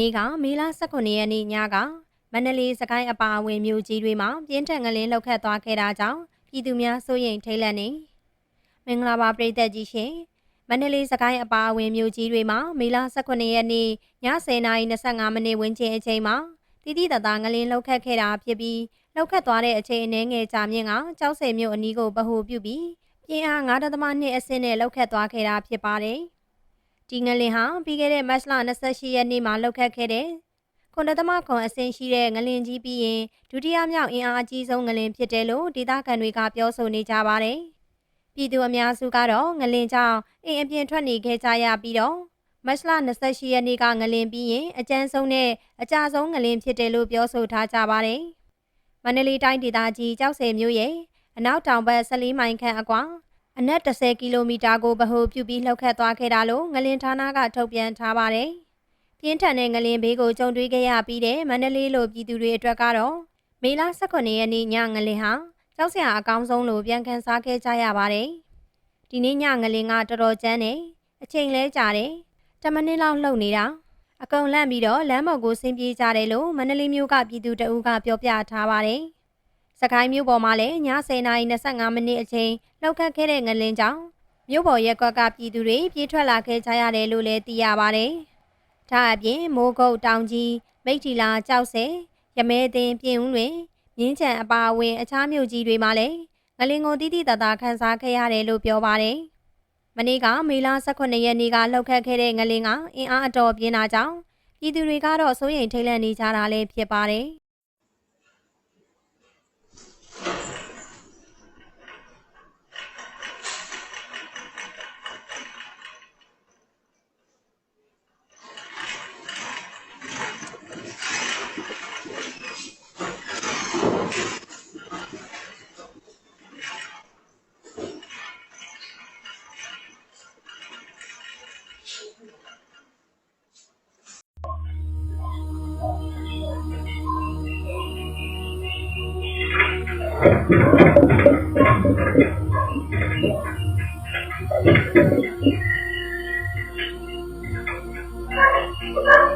နေ့ကမေလ18ရက်နေ့ညကမန္တလေးစကိုင်းအပါအဝင်မြို့ကြီးတွေမှာပြင်းထန်ငလင်းလောက်ခတ်သွားခဲ့တာကြောင့်ပြည်သူများစိုးရိမ်ထိတ်လန့်နေမင်္ဂလာပါပရိသတ်ကြီးရှင်မန္တလေးစကိုင်းအပါအဝင်မြို့ကြီးတွေမှာမေလ18ရက်နေ့ည10:25မိနစ်ဝန်းကျင်အချိန်မှာတိတိတသားငလင်းလောက်ခတ်ခဲ့တာဖြစ်ပြီးလောက်ခတ်သွားတဲ့အချိန်အနည်းငယ်ကြာမြင့်ကကြောက်စဲမြို့အနီးကိုဗဟိုပြုပြီးပြင်းအား9.2အဆင့်နဲ့လောက်ခတ်သွားခဲ့တာဖြစ်ပါတယ် ဒီငလင်းဟာပြီးခဲ့တဲ့မတ်လ28ရက်နေ့မှာလောက်ခတ်ခဲ့တဲ့ခွန်တသမခွန်အဆင့်ရှိတဲ့ငလင်ကြီးပြီးရင်ဒုတိယမြောက်အင်အားအကြီးဆုံးငလင်ဖြစ်တယ်လို့ဒေသခံတွေကပြောဆိုနေကြပါတယ်။ပြည်သူအများစုကတော့ငလင်ကြောင့်အိမ်အပြင်ထွက်နေခဲ့ကြရပြီးတော့မတ်လ28ရက်နေ့ကငလင်ပြီးရင်အကျန်းဆုံးနဲ့အကြဆုံးငလင်ဖြစ်တယ်လို့ပြောဆိုထားကြပါတယ်။မန္တလေးတိုင်းဒေသကြီးကြောက်စဲမြို့ရဲ့အနောက်တောင်ဘက်14မိုင်ခန့်အကွာ အနက်30ကီလိုမီတာကိုဗဟိုပြုပြီးလှုပ်ခတ်သွားခဲ့တာလို့ငလင်ဌာနကထုတ်ပြန်ထားပါတယ်။ပြင်းထန်တဲ့ငလင်ဘေးကိုကြုံတွေ့ခဲ့ရပြီးတဲ့မန္တလေးလိုပြည်သူတွေအတွက်ကတော့မေလ18ရက်နေ့ညငလင်ဟာကြောက်စရာအကောင်းဆုံးလို့ပြန်ကန်စားခဲ့ကြရပါတယ်။ဒီနေ့ညငလင်ကတော်တော်ကျန်းတယ်။အချိန်လဲကြာတယ်။10မိနစ်လောက်လှုပ်နေတာအကုန်လန့်ပြီးတော့လမ်းပေါ်ကိုဆင်းပြေးကြတယ်လို့မန္တလေးမြို့ကပြည်သူတအူးကပြောပြထားပါတယ်။ စကိုင်းမြို့ပေါ်မှာလည်းည10:25မိနစ်အချိန်လောက်ခတ်ခဲ့တဲ့ငလင်းကြောင့်မြို့ပေါ်ရက်ကွက်ကပြည်သူတွေပြေးထွက်လာခဲ့ကြရတယ်လို့လည်းသိရပါတယ်။ဒါအပြင်မိုးကုတ်တောင်ကြီးမိတ်ထီလာကြောက်စဲရမဲသိန်းပြင်ဦးတွင်မြင်းချံအပါအဝင်အခြားမြို့ကြီးတွေမှာလည်းငလင်ကိုတိတိတသာခန်းစားခဲ့ရတယ်လို့ပြောပါတယ်။မနေ့ကမေလ18ရက်နေ့ကလှုပ်ခတ်ခဲ့တဲ့ငလင်ကအင်အားအတော်ပြင်းတာကြောင့်ပြည်သူတွေကတော့စိုးရိမ်ထိတ်လန့်နေကြတာလည်းဖြစ်ပါတယ်။ မ